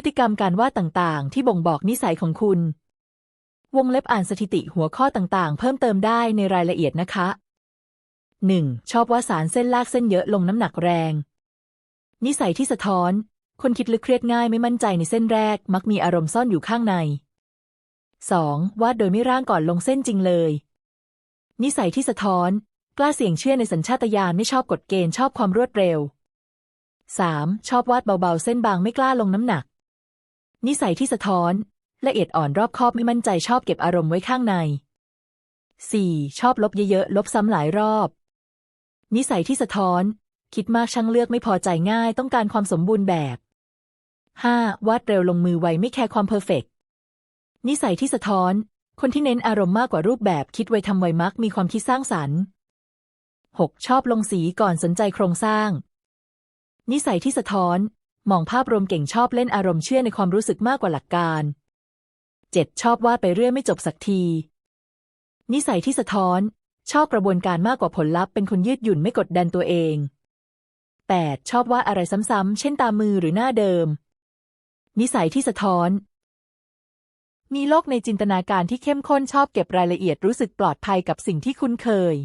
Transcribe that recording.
พฤติกรรมการวาดต่างๆ ที่บ่งบอกนิสัยของคุณ วงเล็บอ่านสถิติหัวข้อต่างๆ เพิ่มเติมได้ในรายละเอียดนะคะ 1. ชอบวาดสารเส้นลากเส้นเยอะลงน้ำหนักแรง นิสัยที่สะท้อน คนคิดลึกเครียดง่ายไม่มั่นใจในเส้นแรก มักมีอารมณ์ซ่อนอยู่ข้างใน 2. วาดโดยไม่ร่างก่อนลงเส้นจริงเลย นิสัยที่สะท้อน กล้าเสี่ยงเชื่อในสัญชาตญาณไม่ชอบกฎเกณฑ์ชอบความรวดเร็ว 3. ชอบวาดเบาๆ เส้นบางไม่กล้าลงน้ำหนัก นิสัยที่สะท้อน ละเอียดอ่อนรอบคอบไม่มั่นใจชอบเก็บอารมณ์ไว้ข้างใน 4. ชอบลบเยอะๆ ลบซ้ำหลายรอบ นิสัยที่สะท้อน คิดมากช่างเลือกไม่พอใจง่ายต้องการความสมบูรณ์แบบ 5. วาดเร็วลงมือไวไม่แคร์ความเพอร์เฟกต์นิสัยที่สะท้อน คนที่เน้นอารมณ์มากกว่ารูปแบบคิดไวทำไวมักมีความคิดสร้างสรรค์ 6. ชอบลงสีก่อนสนใจโครงสร้าง นิสัยที่สะท้อน มองภาพรวมเก่งชอบเล่นอารมณ์เชื่อในความรู้สึกมากกว่าหลักการ 7. ชอบวาดไปเรื่อยไม่จบสักที นิสัยที่สะท้อน ชอบกระบวนการมากกว่าผลลัพธ์เป็นคนยืดหยุ่นไม่กดดันตัวเอง 8. ชอบวาดอะไรซ้ำๆ เช่นตามมือหรือหน้าเดิม นิสัยที่สะท้อน มีโลกในจินตนาการที่เข้มข้นชอบเก็บรายละเอียดรู้สึกปลอดภัยกับสิ่งที่คุ้นเคย